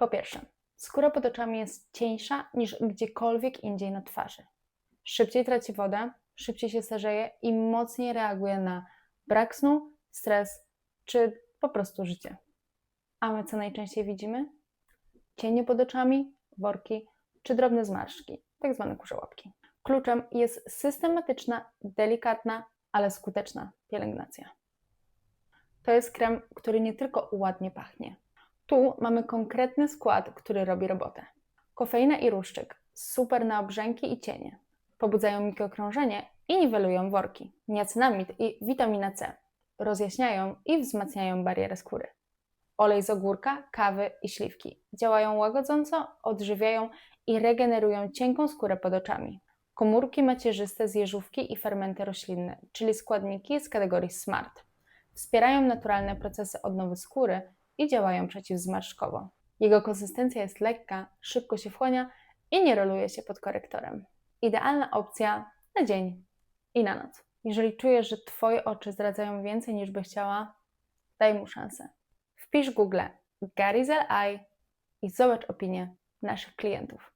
Po pierwsze, skóra pod oczami jest cieńsza niż gdziekolwiek indziej na twarzy. Szybciej traci wodę, szybciej się starzeje i mocniej reaguje na brak snu, stres czy po prostu życie. A my co najczęściej widzimy? Cienie pod oczami, worki czy drobne zmarszczki, tak zwane kurze łapki. Kluczem jest systematyczna, delikatna, ale skuteczna pielęgnacja. To jest krem, który nie tylko ładnie pachnie. Tu mamy konkretny skład, który robi robotę. Kofeina i ruszczyk, super na obrzęki i cienie. Pobudzają mikrokrążenie i niwelują worki. Niacinamid i witamina C rozjaśniają i wzmacniają barierę skóry. Olej z ogórka, kawy i śliwki działają łagodząco, odżywiają i regenerują cienką skórę pod oczami. Komórki macierzyste z jeżówki i fermenty roślinne, czyli składniki z kategorii SMART, wspierają naturalne procesy odnowy skóry i działają przeciwzmarszczkowo. Jego konsystencja jest lekka, szybko się wchłania i nie roluje się pod korektorem. Idealna opcja na dzień i na noc. Jeżeli czujesz, że Twoje oczy zdradzają więcej niż by chciała, daj mu szansę. Wpisz Google Garizel Eye i zobacz opinię naszych klientów.